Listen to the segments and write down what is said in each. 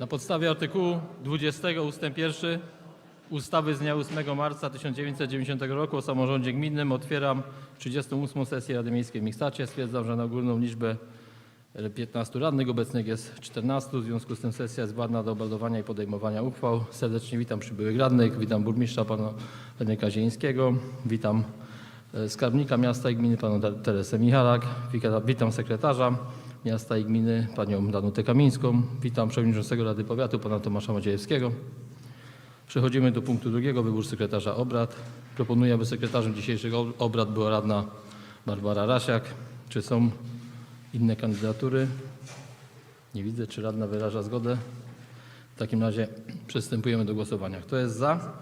Na podstawie artykułu 20 ust. 1 ustawy z dnia 8 marca 1990 roku o samorządzie gminnym otwieram 38 sesję Rady Miejskiej w Mikstacie. Stwierdzam, że na ogólną liczbę e, 15 radnych obecnych jest 14. W związku z tym sesja jest władna do obradowania i podejmowania uchwał. Serdecznie witam przybyłych radnych, witam burmistrza pana Henryka Zielińskiego, witam e, skarbnika miasta i gminy Te- Teresę Michalak, witam sekretarza miasta i gminy panią Danutę Kamińską, witam przewodniczącego Rady Powiatu pana Tomasza Maciejewskiego. Przechodzimy do punktu drugiego, wybór sekretarza obrad. Proponuję, aby sekretarzem dzisiejszych ob- obrad była radna Barbara Rasiak. Czy są inne kandydatury? Nie widzę, czy radna wyraża zgodę. W takim razie przystępujemy do głosowania. Kto jest za?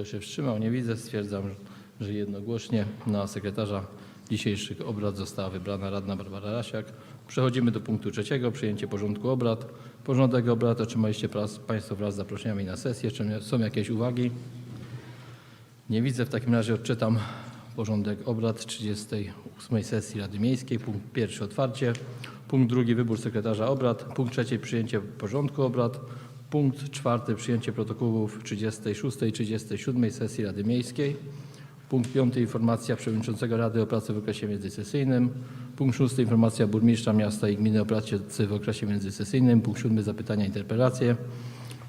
Kto się wstrzymał? Nie widzę. Stwierdzam, że jednogłośnie na sekretarza dzisiejszych obrad została wybrana radna Barbara Rasiak. Przechodzimy do punktu trzeciego, przyjęcie porządku obrad. Porządek obrad otrzymaliście Państwo wraz z zaproszeniami na sesję. Czy są jakieś uwagi? Nie widzę. W takim razie odczytam porządek obrad 38 sesji Rady Miejskiej. Punkt pierwszy otwarcie. Punkt drugi wybór sekretarza obrad. Punkt trzeci przyjęcie porządku obrad. Punkt czwarty przyjęcie protokołów 36 i 37 sesji Rady Miejskiej. Punkt piąty informacja przewodniczącego Rady o pracy w okresie międzysesyjnym. Punkt szósty informacja burmistrza miasta i gminy o pracy w okresie międzysesyjnym. Punkt siódmy zapytania interpelacje.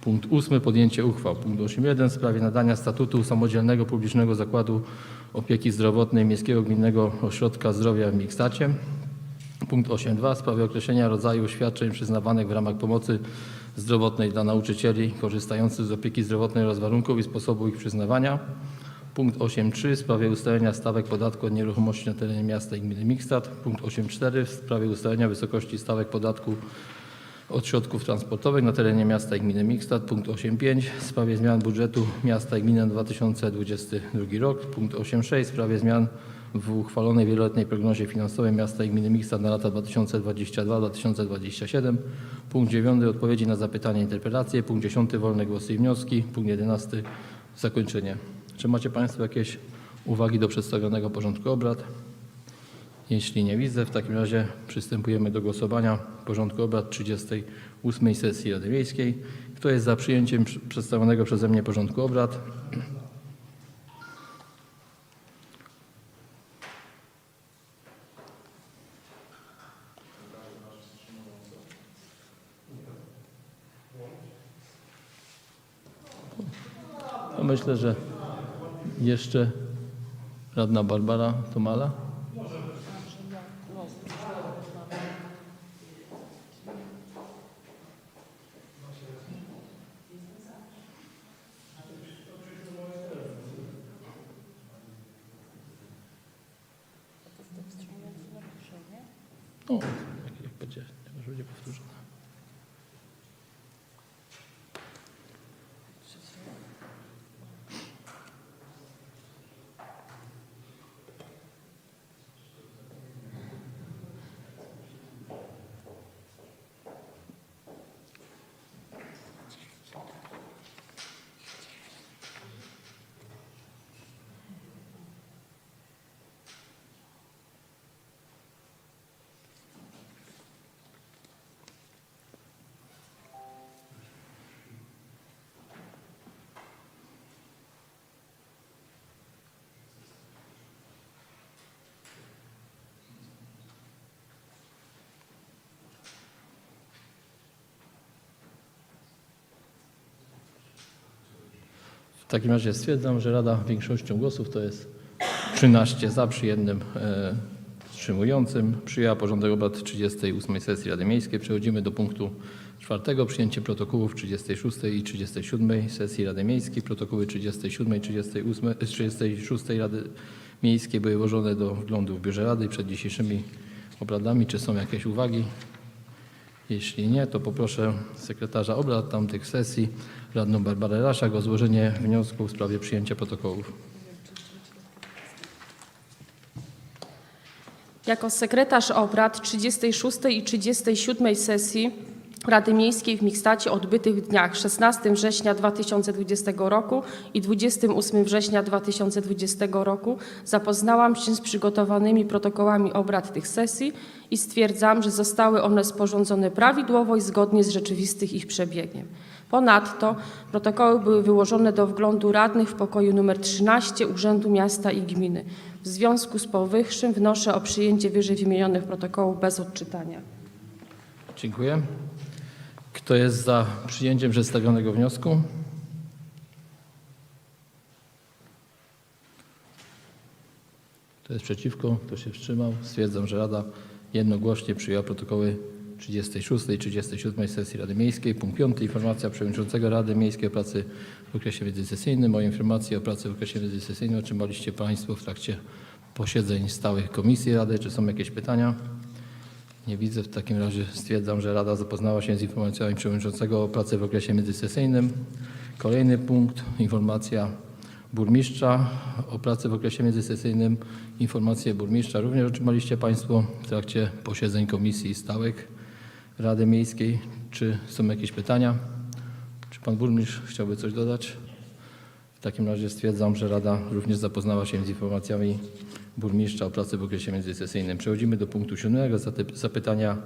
Punkt ósmy podjęcie uchwał. Punkt 8.1 w sprawie nadania statutu samodzielnego publicznego zakładu opieki zdrowotnej Miejskiego Gminnego Ośrodka Zdrowia w Mikstacie. Punkt 8.2 w sprawie określenia rodzaju świadczeń przyznawanych w ramach pomocy zdrowotnej dla nauczycieli korzystających z opieki zdrowotnej oraz warunków i sposobu ich przyznawania. Punkt 8.3 w sprawie ustalenia stawek podatku od nieruchomości na terenie miasta i gminy Mikstat. Punkt 8.4 w sprawie ustalenia wysokości stawek podatku od środków transportowych na terenie miasta i gminy Mikstat. Punkt 8.5 w sprawie zmian budżetu miasta i gminy na 2022 rok. Punkt 8.6 w sprawie zmian w uchwalonej wieloletniej prognozie finansowej miasta i gminy Mikstat na lata 2022-2027. Punkt 9 odpowiedzi na zapytania interpelacje. Punkt 10 wolne głosy i wnioski. Punkt 11 zakończenie. Czy macie Państwo jakieś uwagi do przedstawionego porządku obrad? Jeśli nie widzę, w takim razie przystępujemy do głosowania porządku obrad 38 sesji Rady Miejskiej. Kto jest za przyjęciem przy- przedstawionego przeze mnie porządku obrad? To myślę, że jeszcze radna Barbara Tomala. O, jak, jak będzie, jak będzie powtórzone. W takim razie stwierdzam, że Rada większością głosów, to jest 13 za przy jednym e, wstrzymującym, przyjęła porządek obrad 38 sesji Rady Miejskiej. Przechodzimy do punktu czwartego. Przyjęcie protokołów 36 i 37 sesji Rady Miejskiej. Protokoły 37 i 38, e, 36 Rady Miejskiej były włożone do wglądu w biurze Rady przed dzisiejszymi obradami. Czy są jakieś uwagi? Jeśli nie, to poproszę sekretarza obrad tamtych sesji, radną Barbarę Rasiak o złożenie wniosku w sprawie przyjęcia protokołów. Jako sekretarz obrad 36 i 37 sesji Rady Miejskiej w Mikstacie odbytych w dniach 16 września 2020 roku i 28 września 2020 roku zapoznałam się z przygotowanymi protokołami obrad tych sesji i stwierdzam, że zostały one sporządzone prawidłowo i zgodnie z rzeczywistym ich przebiegiem. Ponadto protokoły były wyłożone do wglądu radnych w pokoju nr 13 Urzędu Miasta i Gminy. W związku z powyższym wnoszę o przyjęcie wyżej wymienionych protokołów bez odczytania. Dziękuję. Kto jest za przyjęciem przedstawionego wniosku? Kto jest przeciwko? Kto się wstrzymał? Stwierdzam, że Rada jednogłośnie przyjęła protokoły 36 i 37 sesji Rady Miejskiej. Punkt 5. Informacja Przewodniczącego Rady Miejskiej o pracy w okresie międzysesyjnym. O informacji o pracy w okresie międzysesyjnym otrzymaliście Państwo w trakcie posiedzeń stałych Komisji Rady. Czy są jakieś pytania? Nie widzę. W takim razie stwierdzam, że Rada zapoznała się z informacjami przewodniczącego o pracy w okresie międzysesyjnym. Kolejny punkt. Informacja burmistrza o pracy w okresie międzysesyjnym. Informacje burmistrza również otrzymaliście Państwo w trakcie posiedzeń komisji stałych Rady Miejskiej. Czy są jakieś pytania? Czy Pan Burmistrz chciałby coś dodać? W takim razie stwierdzam, że Rada również zapoznała się z informacjami burmistrza o pracy w okresie międzysesyjnym. Przechodzimy do punktu siódmego, zapytania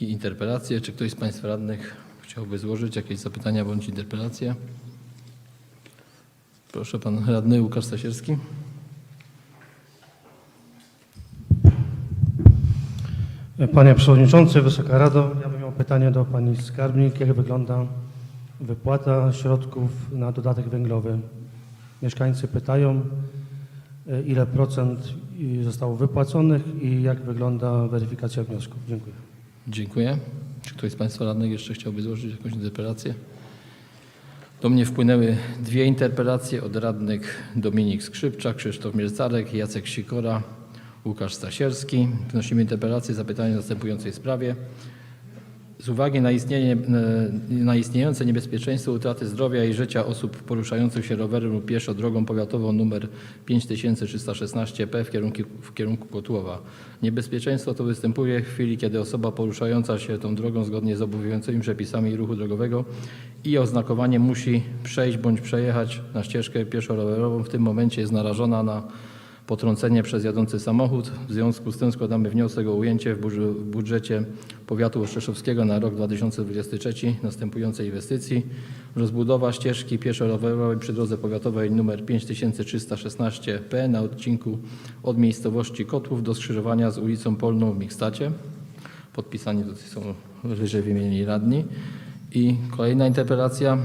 i interpelacje. Czy ktoś z Państwa radnych chciałby złożyć jakieś zapytania bądź interpelacje? Proszę Pan Radny Łukasz Stasierski. Panie Przewodniczący, Wysoka Rado, ja bym miał pytanie do Pani Skarbnik. Jak wygląda wypłata środków na dodatek węglowy? Mieszkańcy pytają, ile procent zostało wypłaconych i jak wygląda weryfikacja wniosków. Dziękuję. Dziękuję. Czy ktoś z Państwa radnych jeszcze chciałby złożyć jakąś interpelację? Do mnie wpłynęły dwie interpelacje od radnych Dominik Skrzypczak, Krzysztof Miercarek, Jacek Sikora, Łukasz Stasierski. Wnosimy interpelację, zapytanie w następującej sprawie. Z uwagi na, istnienie, e, na istniejące niebezpieczeństwo utraty zdrowia i życia osób poruszających się rowerem lub pieszo drogą powiatową nr 5316P w kierunku, w kierunku Kotłowa. Niebezpieczeństwo to występuje w chwili, kiedy osoba poruszająca się tą drogą zgodnie z obowiązującymi przepisami ruchu drogowego i oznakowaniem musi przejść bądź przejechać na ścieżkę pieszo-rowerową. W tym momencie jest narażona na potrącenie przez jadący samochód. W związku z tym składamy wniosek o ujęcie w budż- w budżecie powiatu oszczeszowskiego na rok 2023 następującej inwestycji. Rozbudowa ścieżki pieszo-rowerowej przy drodze powiatowej nr 5316P na odcinku od miejscowości Kotłów do skrzyżowania z ulicą Polną w Mikstacie. Podpisani tutaj są wyżej wymienieni radni. I kolejna interpelacja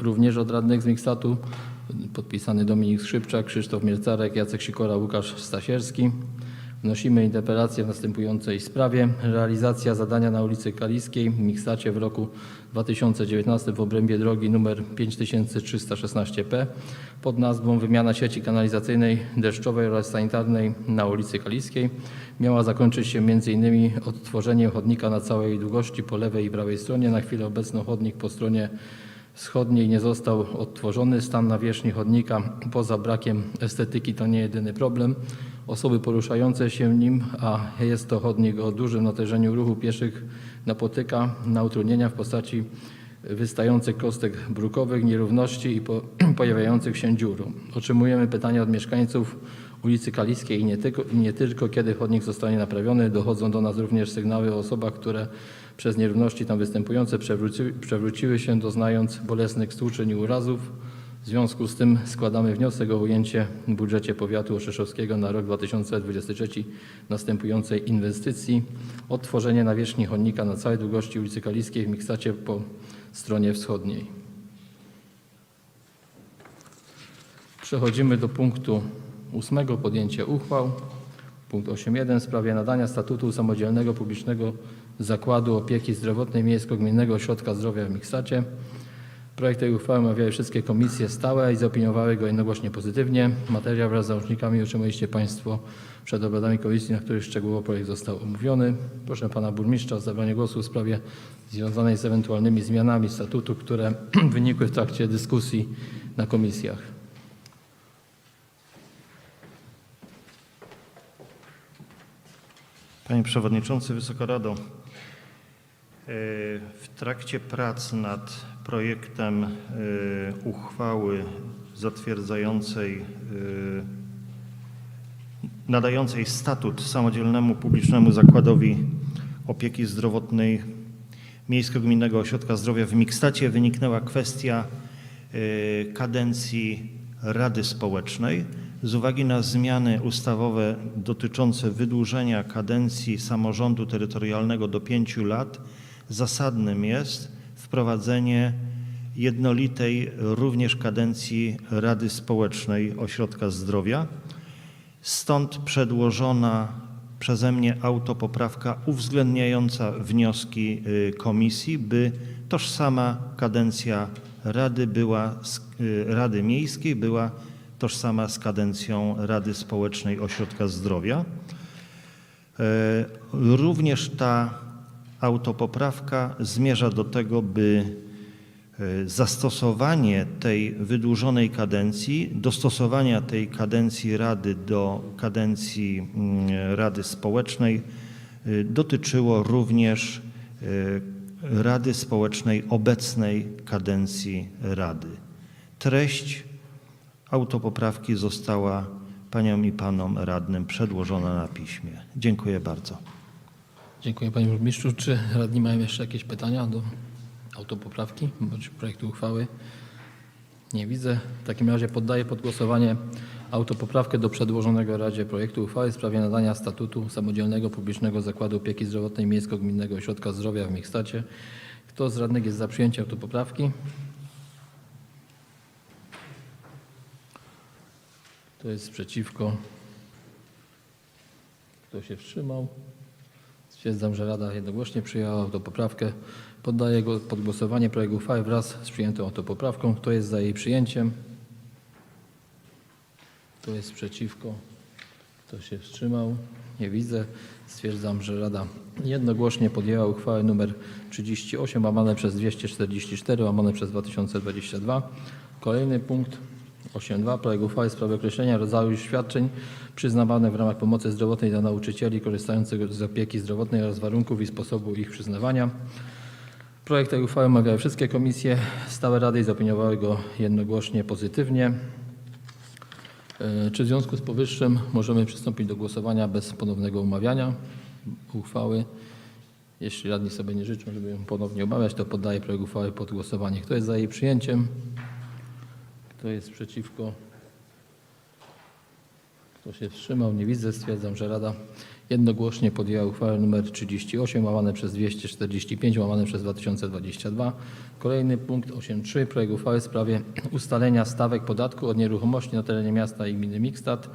również od radnych z Mikstatu, podpisany Dominik Skrzypczak, Krzysztof Miercarek, Jacek Sikora, Łukasz Stasierski. Wnosimy interpelację w następującej sprawie. Realizacja zadania na ulicy Kaliskiej w Mikstacie w roku 2019 w obrębie drogi nr 5316P pod nazwą Wymiana sieci kanalizacyjnej deszczowej oraz sanitarnej na ulicy Kaliskiej miała zakończyć się m.in. odtworzeniem chodnika na całej długości po lewej i prawej stronie. Na chwilę obecną chodnik po stronie wschodniej nie został odtworzony. Stan nawierzchni chodnika poza brakiem estetyki to nie jedyny problem. Osoby poruszające się nim, a jest to chodnik o dużym natężeniu ruchu pieszych, napotyka na utrudnienia w postaci wystających kostek brukowych, nierówności i po, pojawiających się dziur. Otrzymujemy pytania od mieszkańców ulicy Kaliskiej i nie tylko, i nie tylko, kiedy chodnik zostanie naprawiony. Dochodzą do nas również sygnały o osobach, które przez nierówności tam występujące przewróci, przewróciły się, doznając bolesnych stłuczeń i urazów. W związku z tym składamy wniosek o ujęcie w budżecie powiatu oszeszowskiego na rok 2023 następującej inwestycji. Odtworzenie nawierzchni chodnika na całej długości ulicy Kaliskiej w Mikstacie po stronie wschodniej. Przechodzimy do punktu ósmego, podjęcie uchwał. Punkt 8.1 w sprawie nadania statutu samodzielnego publicznego Zakładu Opieki Zdrowotnej Miejsko-Gminnego Ośrodka Zdrowia w Mikstacie. Projekt tej uchwały omawiały wszystkie komisje stałe i zaopiniowały go jednogłośnie pozytywnie. Materiał wraz z załącznikami otrzymaliście Państwo przed obradami komisji, na których szczegółowo projekt został omówiony. Proszę Pana Burmistrza o zabranie głosu w sprawie związanej z ewentualnymi zmianami statutu, które wynikły w trakcie dyskusji na komisjach. Panie Przewodniczący, Wysoka Rado, e, w trakcie prac nad projektem e, uchwały zatwierdzającej, e, nadającej statut samodzielnemu publicznemu zakładowi opieki zdrowotnej Miejsko-Gminnego Ośrodka Zdrowia w Mikstacie wyniknęła kwestia kadencji Rady Społecznej. Z uwagi na zmiany ustawowe dotyczące wydłużenia kadencji samorządu terytorialnego do pięciu lat, zasadnym jest wprowadzenie jednolitej również kadencji Rady Społecznej Ośrodka Zdrowia. Stąd przedłożona przeze mnie autopoprawka uwzględniająca wnioski y, komisji, by tożsama kadencja Rady, była, y, Rady Miejskiej była tożsama z kadencją Rady Społecznej Ośrodka Zdrowia. E, Również ta autopoprawka zmierza do tego, by e, zastosowanie tej wydłużonej kadencji, dostosowania tej kadencji Rady do kadencji mm, Rady Społecznej e, dotyczyło również Rady Społecznej obecnej kadencji Rady. Treść autopoprawki została paniom i panom radnym przedłożona na piśmie. Dziękuję bardzo. Dziękuję Panie Burmistrzu. Czy radni mają jeszcze jakieś pytania do autopoprawki bądź projektu uchwały? Nie widzę. W takim razie poddaję pod głosowanie autopoprawkę do przedłożonego Radzie projektu uchwały w sprawie nadania statutu samodzielnego publicznego zakładu opieki zdrowotnej Miejsko-Gminnego Ośrodka Zdrowia w Mikstacie. Kto z radnych jest za przyjęciem autopoprawki? Kto jest przeciwko? Kto się wstrzymał? Stwierdzam, że Rada jednogłośnie przyjęła autopoprawkę. Poddaję go pod głosowanie projekt uchwały wraz z przyjętą autopoprawką. Kto jest za jej przyjęciem? Kto jest przeciwko? Kto się wstrzymał? Nie widzę. Stwierdzam, że Rada jednogłośnie podjęła uchwałę nr 38 łamane przez 244 łamane przez 2022. Kolejny punkt 8.2. Projekt uchwały w sprawie określenia rodzaju świadczeń przyznawanych w ramach pomocy zdrowotnej dla nauczycieli korzystających z opieki zdrowotnej oraz warunków i sposobu ich przyznawania. Projekt tej uchwały omawiały wszystkie komisje stałe rady i zaopiniowały go jednogłośnie pozytywnie. E, Czy w związku z powyższym możemy przystąpić do głosowania bez ponownego umawiania uchwały? Jeśli radni sobie nie życzą, żeby ją ponownie omawiać, to poddaję projekt uchwały pod głosowanie. Kto jest za jej przyjęciem? Kto jest przeciwko? Kto się wstrzymał? Nie widzę. Stwierdzam, że Rada jednogłośnie podjęła uchwałę nr 38 łamane przez 245 łamane przez 2022. Kolejny punkt 8.3. Projekt uchwały w sprawie ustalenia stawek podatku od nieruchomości na terenie miasta i gminy Mikstat.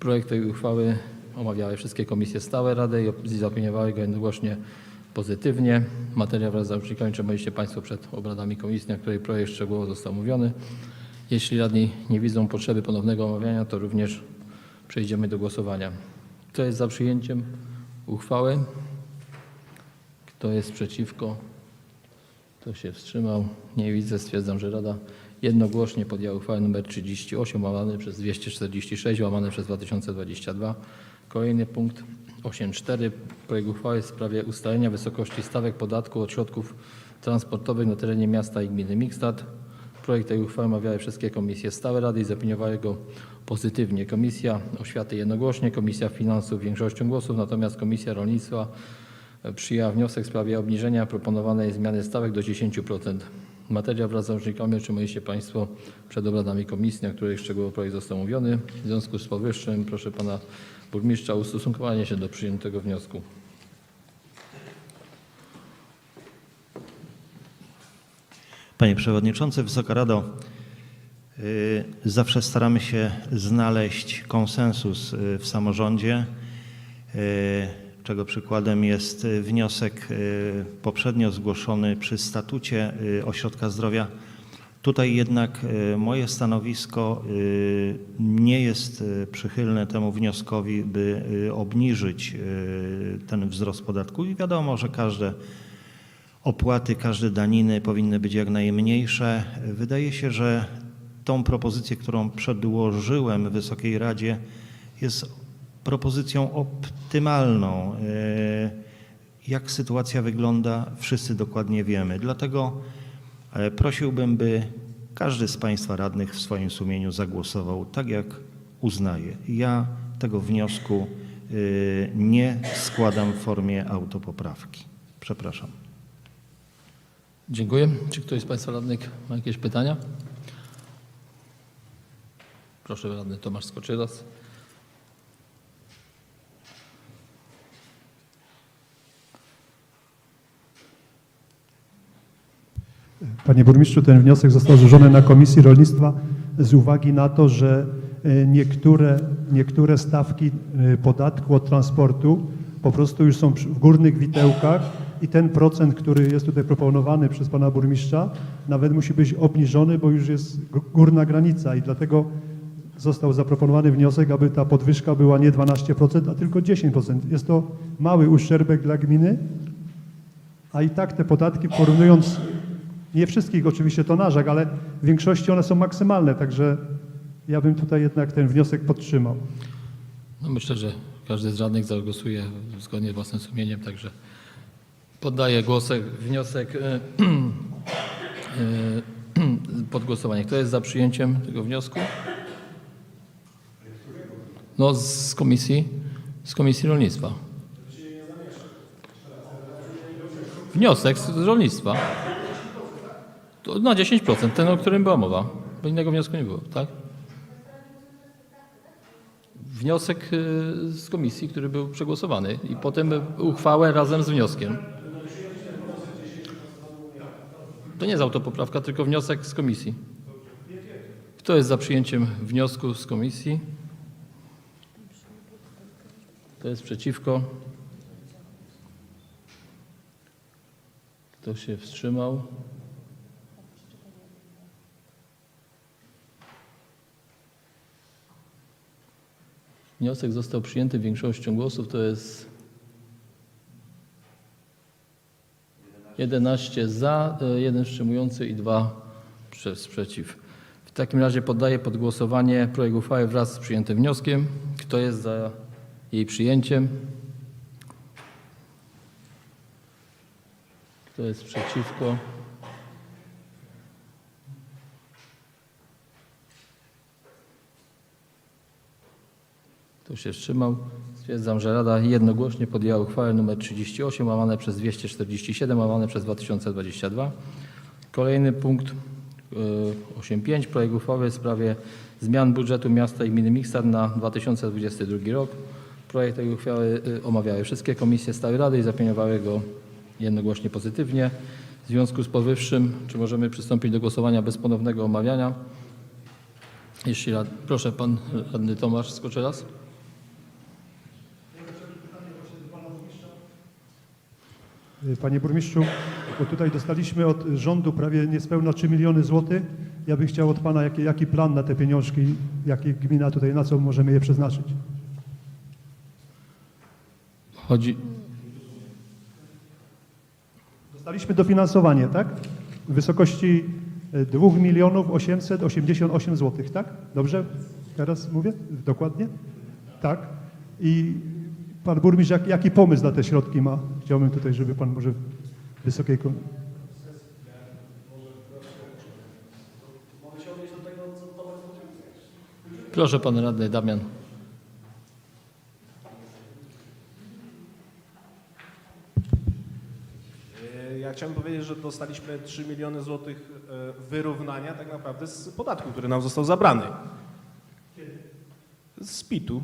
Projekt tej uchwały omawiały wszystkie komisje stałe Rady i zaopiniowały go jednogłośnie pozytywnie. Materiał wraz z załącznikami otrzymaliście Państwo przed obradami komisji, na której projekt szczegółowo został omówiony. Jeśli radni nie widzą potrzeby ponownego omawiania, to również przejdziemy do głosowania. Kto jest za przyjęciem uchwały? Kto jest przeciwko? Kto się wstrzymał? Nie widzę. Stwierdzam, że Rada jednogłośnie podjęła uchwałę nr 38 łamane przez 246 łamane przez 2022. Kolejny punkt 8.4. Projekt uchwały w sprawie ustalenia wysokości stawek podatku od środków transportowych na terenie miasta i gminy Mikstat. Projekt tej uchwały omawiały wszystkie komisje stałe Rady i zaopiniowały go pozytywnie. Komisja Oświaty jednogłośnie, Komisja Finansów większością głosów, natomiast Komisja Rolnictwa przyjęła wniosek w sprawie obniżenia proponowanej zmiany stawek do 10%. Materiał wraz z załącznikami otrzymaliście Państwo przed obradami komisji, na której szczegółowo projekt został omówiony. W związku z powyższym proszę Pana Burmistrza o ustosunkowanie się do przyjętego wniosku. Panie Przewodniczący, Wysoka Rado, y, zawsze staramy się znaleźć konsensus y, w samorządzie, y, czego przykładem jest wniosek poprzednio zgłoszony przy statucie Ośrodka Zdrowia. Tutaj jednak moje stanowisko nie jest przychylne temu wnioskowi, by obniżyć ten wzrost podatku. I wiadomo, że każde opłaty, każde daniny powinny być jak najmniejsze. Wydaje się, że tą propozycję, którą przedłożyłem Wysokiej Radzie, jest propozycją optymalną. E, Jak sytuacja wygląda, wszyscy dokładnie wiemy. Dlatego e, prosiłbym, by każdy z Państwa radnych w swoim sumieniu zagłosował tak, jak uznaje. Ja tego wniosku e, nie składam w formie autopoprawki. Przepraszam. Dziękuję. Czy ktoś z Państwa radnych ma jakieś pytania? Proszę, radny Tomasz Skoczylas. Panie burmistrzu, ten wniosek został złożony na Komisji Rolnictwa z uwagi na to, że e, niektóre, niektóre stawki e, podatku od transportu po prostu już są w górnych widełkach i ten procent, który jest tutaj proponowany przez pana burmistrza, nawet musi być obniżony, bo już jest górna granica i dlatego został zaproponowany wniosek, aby ta podwyżka była nie 12%, a tylko 10%. Jest to mały uszczerbek dla gminy, a i tak te podatki porównując, nie wszystkich oczywiście tonażach, ale w większości one są maksymalne, także ja bym tutaj jednak ten wniosek podtrzymał. No myślę, że każdy z radnych zagłosuje zgodnie z własnym sumieniem, także poddaję głosek, wniosek e, e, pod głosowanie. Kto jest za przyjęciem tego wniosku? No z komisji, z komisji rolnictwa. Wniosek z rolnictwa. To na 10%, ten, o którym była mowa. Bo innego wniosku nie było, tak? wniosek y, z komisji, który był przegłosowany i potem uchwałę razem z wnioskiem. To nie jest autopoprawka, tylko wniosek z komisji. Kto jest za przyjęciem wniosku z komisji? Kto jest przeciwko? Kto się wstrzymał? Wniosek został przyjęty większością głosów, to jest 11 za, 1 wstrzymujący i 2 przez przeciw. W takim razie poddaję pod głosowanie projekt uchwały wraz z przyjętym wnioskiem. Kto jest za jej przyjęciem? Kto jest przeciwko? Kto się wstrzymał? Stwierdzam, że Rada jednogłośnie podjęła uchwałę nr 38 łamane przez 247 łamane przez 2022. Kolejny punkt y, 8.5. Projekt uchwały w sprawie zmian budżetu miasta i gminy Mikstar na 2022 rok. Projekt tej uchwały y, omawiały wszystkie komisje stałej Rady i zaopiniowały go jednogłośnie pozytywnie. W związku z powyższym, czy możemy przystąpić do głosowania bez ponownego omawiania? Jeśli rad... Proszę, pan radny Tomasz Skoczylas. Panie burmistrzu, bo tutaj dostaliśmy od rządu prawie niespełna 3 miliony złotych. Ja bym chciał od pana, jaki, jaki plan na te pieniążki, jakie gmina tutaj, na co możemy je przeznaczyć. Chodzi, Dostaliśmy dofinansowanie, tak? W wysokości e, 2 milionów 888 złotych, tak? Dobrze teraz mówię? Dokładnie? Tak. I pan burmistrz, jak, jaki pomysł na te środki ma? Chciałbym tutaj, żeby pan może wysokiej proszę, pan radny Damian. E, Ja chciałbym powiedzieć, że dostaliśmy 3 miliony złotych e, wyrównania tak naprawdę z podatku, który nam został zabrany. Z PIT-u.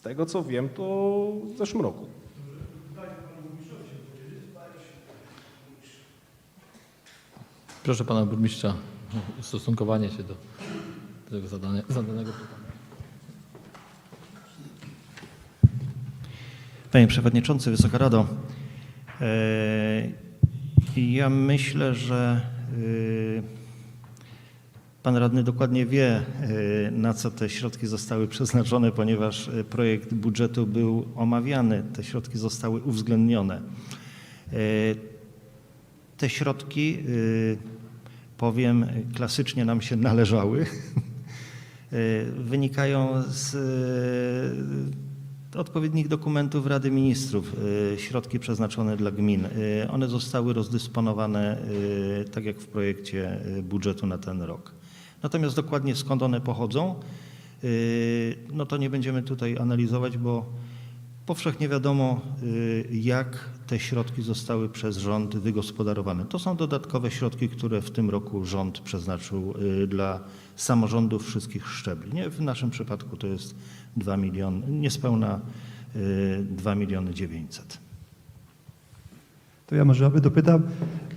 Z tego co wiem, to w zeszłym roku. Proszę pana burmistrza o ustosunkowanie się do tego zadania, zadanego pytania. Panie Przewodniczący, Wysoka Rado, e, ja myślę, że y, pan radny dokładnie wie, y, na co te środki zostały przeznaczone, ponieważ y, projekt budżetu był omawiany, te środki zostały uwzględnione. Y, Te środki, powiem, klasycznie nam się należały. Wynikają z odpowiednich dokumentów Rady Ministrów, środki przeznaczone dla gmin. One zostały rozdysponowane tak jak w projekcie budżetu na ten rok. Natomiast dokładnie skąd one pochodzą, y, no to nie będziemy tutaj analizować, bo powszechnie wiadomo, y, jak te środki zostały przez rząd wygospodarowane. To są dodatkowe środki, które w tym roku rząd przeznaczył y, dla samorządów wszystkich szczebli. Nie? W naszym przypadku to jest 2 miliony, niespełna y, 2 miliony 900. To ja może aby dopytam.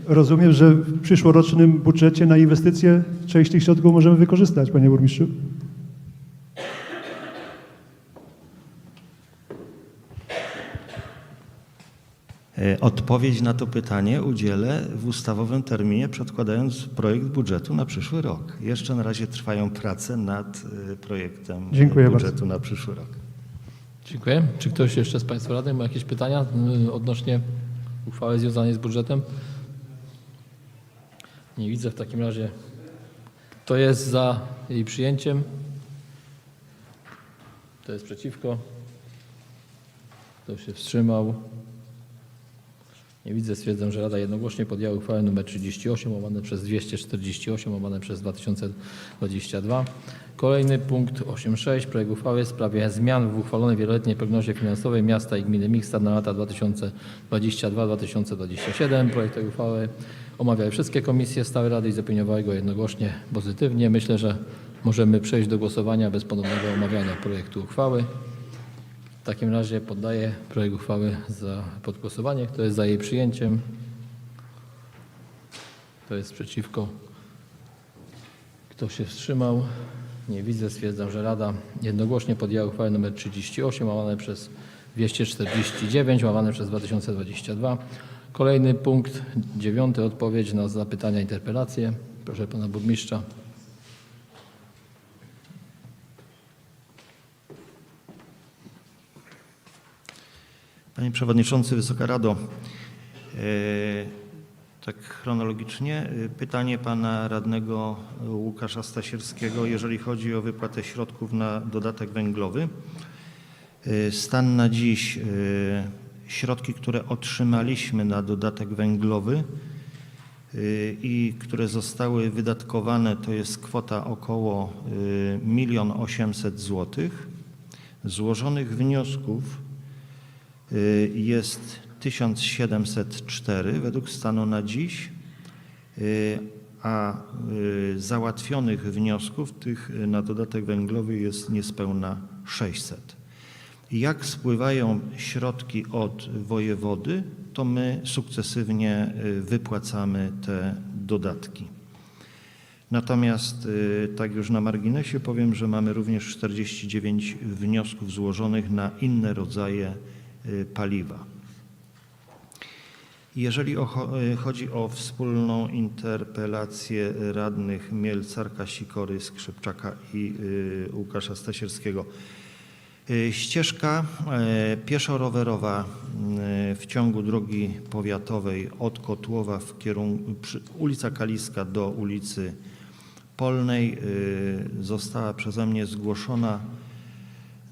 Rozumiem, że w przyszłorocznym budżecie na inwestycje część tych środków możemy wykorzystać, panie burmistrzu? E, Odpowiedź na to pytanie udzielę w ustawowym terminie, przedkładając projekt budżetu na przyszły rok. Jeszcze na razie trwają prace nad e, projektem Dziękuję budżetu na przyszły rok. Dziękuję. Czy ktoś jeszcze z Państwa radnych ma jakieś pytania y, odnośnie uchwały związanej z budżetem? Nie widzę w takim razie. Kto jest za jej przyjęciem? Kto jest przeciwko? Kto się wstrzymał? Nie widzę. Stwierdzam, że Rada jednogłośnie podjęła uchwałę nr 38 łamane przez 248 łamane przez 2022. Kolejny punkt 8.6. Projekt uchwały w sprawie zmian w uchwalonej wieloletniej prognozie finansowej miasta i gminy Miksta na lata 2022-2027. Projekt tej uchwały omawiały wszystkie komisje stałe Rady i zaopiniowały go jednogłośnie pozytywnie. Myślę, że możemy przejść do głosowania bez ponownego omawiania projektu uchwały. W takim razie poddaję projekt uchwały za pod głosowanie. Kto jest za jej przyjęciem? Kto jest przeciwko? Kto się wstrzymał? Nie widzę. Stwierdzam, że Rada jednogłośnie podjęła uchwałę nr 38 łamane przez 249 łamane przez 2022. Kolejny punkt, dziewiąty, odpowiedź na zapytania, interpelacje. Proszę pana burmistrza. Panie Przewodniczący, Wysoka Rado, e, tak chronologicznie, e, pytanie pana radnego Łukasza Stasierskiego, jeżeli chodzi o wypłatę środków na dodatek węglowy. E, Stan na dziś, środki, które otrzymaliśmy na dodatek węglowy i które zostały wydatkowane, to jest kwota około 1 800 000 Złożonych wniosków jest 1704 według stanu na dziś, y, a y, załatwionych wniosków tych y, na dodatek węglowy jest niespełna 600. Jak spływają środki od wojewody, to my sukcesywnie y, wypłacamy te dodatki. Natomiast, y, tak już na marginesie powiem, że mamy również 49 wniosków złożonych na inne rodzaje y, paliwa. Jeżeli y, chodzi o wspólną interpelację radnych Mielcarka, Sikory, Skrzypczaka i y, Łukasza Stasierskiego, y, ścieżka y, pieszo-rowerowa y, w ciągu drogi powiatowej od Kotłowa w kierunku ulica Kaliska do ulicy Polnej y, została przeze mnie zgłoszona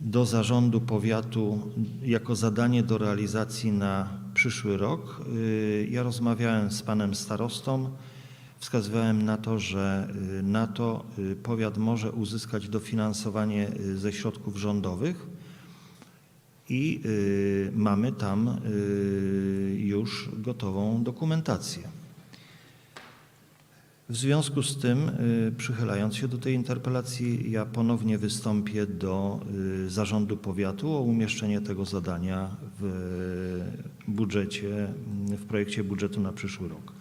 do zarządu powiatu jako zadanie do realizacji na przyszły rok. Y, Ja rozmawiałem z panem starostą, wskazywałem na to, że y, na to y, powiat może uzyskać dofinansowanie ze środków rządowych i mamy tam już gotową dokumentację. W związku z tym, y, przychylając się do tej interpelacji, ja ponownie wystąpię do y, zarządu powiatu o umieszczenie tego zadania w budżecie, w projekcie budżetu na przyszły rok.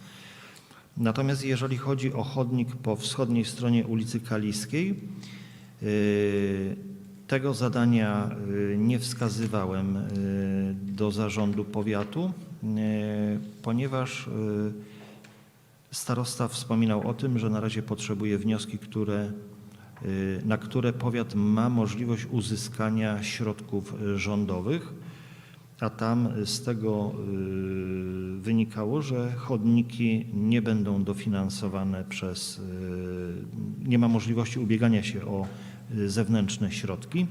Natomiast jeżeli chodzi o chodnik po wschodniej stronie ulicy Kaliskiej, y, tego zadania y, nie wskazywałem y, do zarządu powiatu, y, ponieważ y, Starosta wspominał o tym, że na razie potrzebuje wnioski, które, y, na które powiat ma możliwość uzyskania środków rządowych, a tam z tego y, wynikało, że chodniki nie będą dofinansowane przez, y, nie ma możliwości ubiegania się o zewnętrzne środki.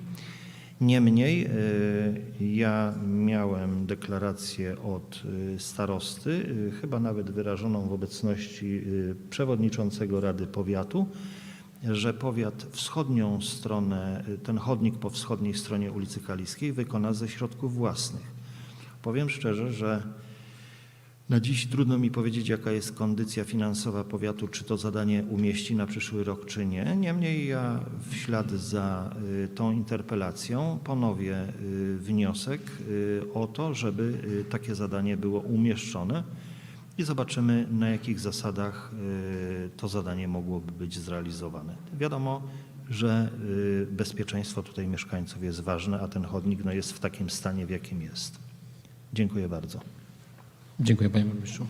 Niemniej y, ja miałem deklarację od y, starosty, y, chyba nawet wyrażoną w obecności przewodniczącego Rady Powiatu, że powiat wschodnią stronę, ten chodnik po wschodniej stronie ulicy Kaliskiej wykona ze środków własnych. Powiem szczerze, że na dziś trudno mi powiedzieć, jaka jest kondycja finansowa powiatu, czy to zadanie umieści na przyszły rok, czy nie. Niemniej ja w ślad za y, tą interpelacją ponowię y, wniosek y, o to, żeby takie zadanie było umieszczone i zobaczymy, na jakich zasadach to zadanie mogłoby być zrealizowane. Wiadomo, że bezpieczeństwo tutaj mieszkańców jest ważne, a ten chodnik no, jest w takim stanie, w jakim jest. Dziękuję bardzo. Dziękuję panie burmistrzu.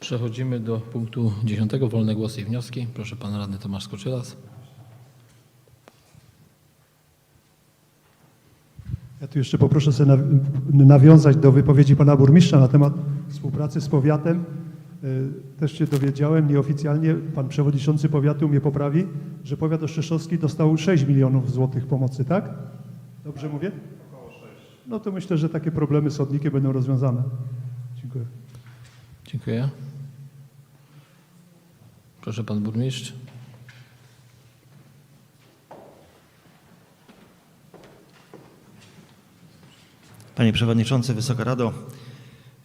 Przechodzimy do punktu 10. Wolne głosy i wnioski. Proszę pan radny Tomasz Skoczylas. Ja tu jeszcze poproszę sobie naw- nawiązać do wypowiedzi pana burmistrza na temat współpracy z powiatem. Y, Też się dowiedziałem nieoficjalnie, pan przewodniczący powiatu mnie poprawi, że powiat oszczeszowski dostał 6 milionów złotych pomocy, tak? Dobrze mówię? Około 6. No to myślę, że takie problemy z będą rozwiązane. Dziękuję. Dziękuję. Proszę pan burmistrz. Panie Przewodniczący, Wysoka Rado,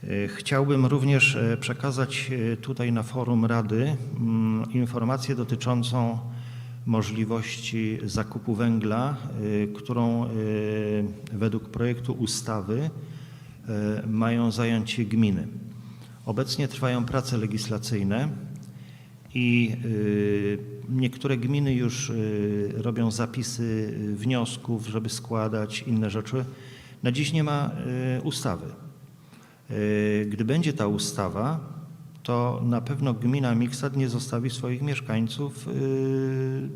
e, chciałbym również e, przekazać e, tutaj na forum Rady mm, informację dotyczącą możliwości zakupu węgla, e, którą e, według projektu ustawy e, mają zająć się gminy. Obecnie trwają prace legislacyjne i y, niektóre gminy już y, robią zapisy y, wniosków, żeby składać inne rzeczy. Na dziś nie ma y, ustawy. Y, Gdy będzie ta ustawa, to na pewno gmina Miksad nie zostawi swoich mieszkańców y,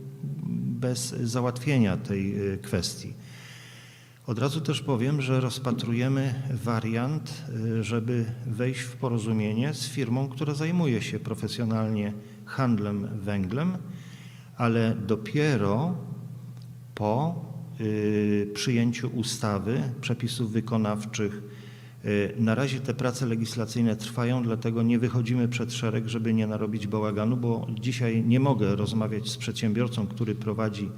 bez załatwienia tej y, kwestii. Od razu też powiem, że rozpatrujemy wariant, y, żeby wejść w porozumienie z firmą, która zajmuje się profesjonalnie handlem węglem, ale dopiero po przyjęciu ustawy, przepisów wykonawczych. Y, Na razie te prace legislacyjne trwają, dlatego nie wychodzimy przed szereg, żeby nie narobić bałaganu, bo dzisiaj nie mogę rozmawiać z przedsiębiorcą, który prowadzi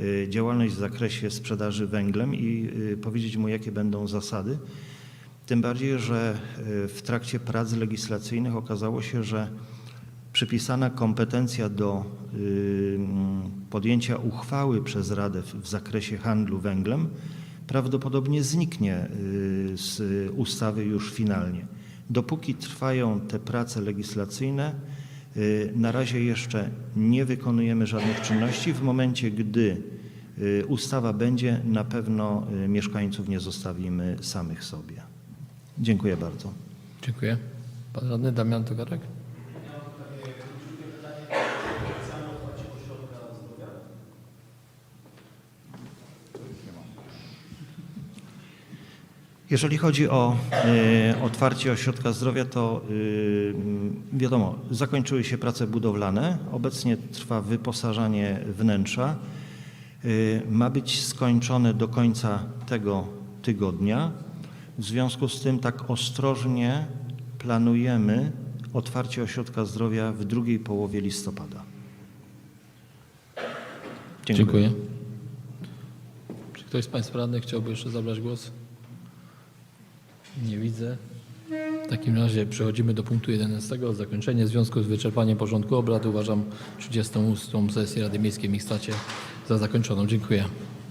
y, działalność w zakresie sprzedaży węglem i y, powiedzieć mu, jakie będą zasady. Tym bardziej, że w trakcie prac legislacyjnych okazało się, że przypisana kompetencja do podjęcia uchwały przez Radę w zakresie handlu węglem prawdopodobnie zniknie y, z ustawy już finalnie. Dopóki trwają te prace legislacyjne, y, na razie jeszcze nie wykonujemy żadnych czynności. W momencie, gdy y, ustawa będzie, na pewno mieszkańców nie zostawimy samych sobie. Dziękuję bardzo. Dziękuję. Pan radny Damian Tokarek. Jeżeli chodzi o e, otwarcie ośrodka zdrowia, to y, wiadomo, zakończyły się prace budowlane. Obecnie trwa wyposażanie wnętrza. Y, ma być skończone do końca tego tygodnia. W związku z tym tak ostrożnie planujemy otwarcie ośrodka zdrowia w drugiej połowie listopada. Dziękuję. Czy ktoś z Państwa radnych chciałby jeszcze zabrać głos? Nie widzę. W takim razie przechodzimy do punktu 11. Zakończenie w związku z wyczerpaniem porządku obrad. Uważam 38. sesję Rady Miejskiej w Mikstacie za zakończoną. Dziękuję.